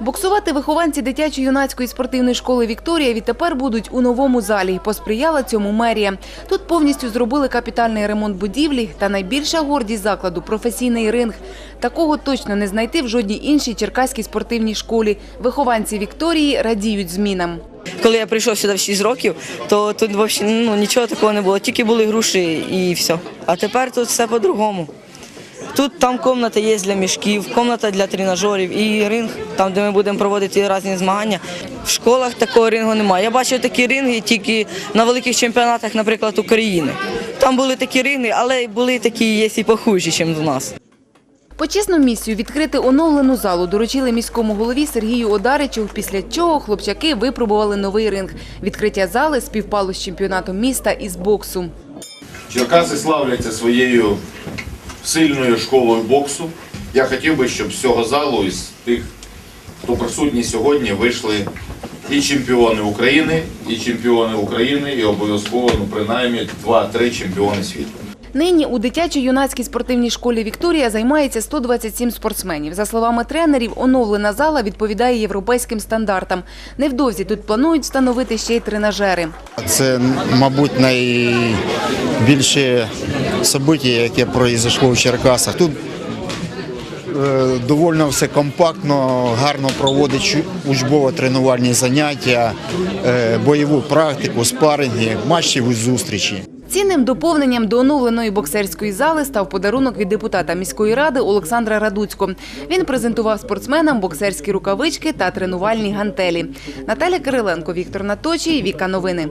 Боксувати вихованці дитячо-юнацької спортивної школи Вікторія відтепер будуть у новому залі. Посприяла цьому мерія. Тут повністю зробили капітальний ремонт будівлі та найбільша гордість закладу професійний ринг. Такого точно не знайти в жодній іншій черкаській спортивній школі. Вихованці Вікторії радіють змінам. Коли я прийшов сюди в 6 років, то тут взагалі ну, нічого такого не було, тільки були груші і все. А тепер тут все по-другому. Тут там кімната є для мішків, кімната для тренажерів і ринг, там, де ми будемо проводити різні змагання. В школах такого рингу немає. Я бачив такі ринги тільки на великих чемпіонатах, наприклад, України. Там були такі ринги, але були такі, є і похужі, ніж у нас. Почесну місію відкрити оновлену залу доручили міському голові Сергію Одаричу, після чого хлопчаки випробували новий ринг. Відкриття зали співпало з чемпіонатом міста із боксу. Черкаси славляться своєю сильною школою боксу. Я хотів би, щоб з цього залу із тих, хто присутній сьогодні, вийшли і чемпіони України, і чемпіони України, і обов'язково, ну принаймні, два-три чемпіони світу. Нині у дитячо-юнацькій спортивній школі Вікторія займається 127 спортсменів. За словами тренерів, оновлена зала відповідає європейським стандартам. Невдовзі тут планують встановити ще й тренажери. Це, мабуть, найбільше собиття, яке произошло в Черкасах. Тут е, доволі все компактно, гарно проводить учбово-тренувальні заняття, е, бойову практику, спаринги, матчі зустрічі. Цінним доповненням до оновленої боксерської зали став подарунок від депутата міської ради Олександра Радуцько. Він презентував спортсменам боксерські рукавички та тренувальні гантелі. Наталя Кириленко, Віктор Наточій, Віка Новини.